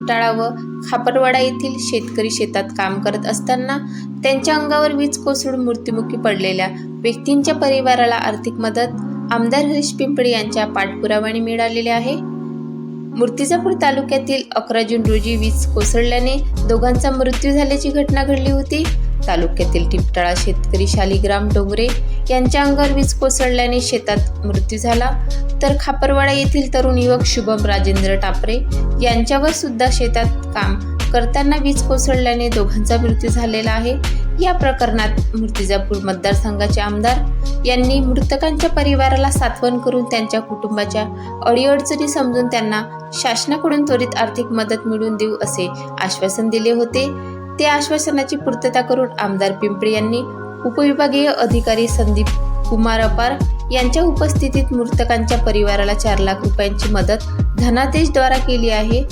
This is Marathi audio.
टाळा व खापरवाडा येथील शेतकरी शेतात काम करत असताना त्यांच्या अंगावर वीज कोसळून मृत्युमुखी पडलेल्या व्यक्तींच्या परिवाराला आर्थिक मदत आमदार हरीश पिंपळे यांच्या पाठपुराव्याने मिळालेली आहे. मूर्तिजापूर तालुक्यातील अकरा जून रोजी वीज कोसळल्याने दोघांचा मृत्यू झाल्याची घटना घडली होती. तालुक्यातील टिपटाळा शेतकरी शालिग्राम डोंगरे यांच्या अंगावर वीज कोसळल्याने शेतात मृत्यू झाला. तर खापरवाडा येथील तरुण युवक शुभम राजेंद्र टापरे यांच्यावर सुद्धा शेतात काम करताना वीज कोसळल्याने दोघांचा मृत्यू झालेला आहे. या प्रकरणात मूर्तिजापूर मतदारसंघाचे आमदार यांनी मृतकांच्या परिवाराला सात्वन करून त्यांच्या कुटुंबाच्या अडीअडचणी समजून त्यांना शासनाकडून त्वरित आर्थिक मदत मिळवून देऊ असे आश्वासन दिले होते. ते आश्वासनाची पूर्तता करून आमदार पिंपळे यांनी उपविभागीय अधिकारी संदीप कुमार अपार यांच्या उपस्थितीत मृतकांच्या परिवाराला चार लाख रुपयांची मदत धनादेशद्वारा केली आहे.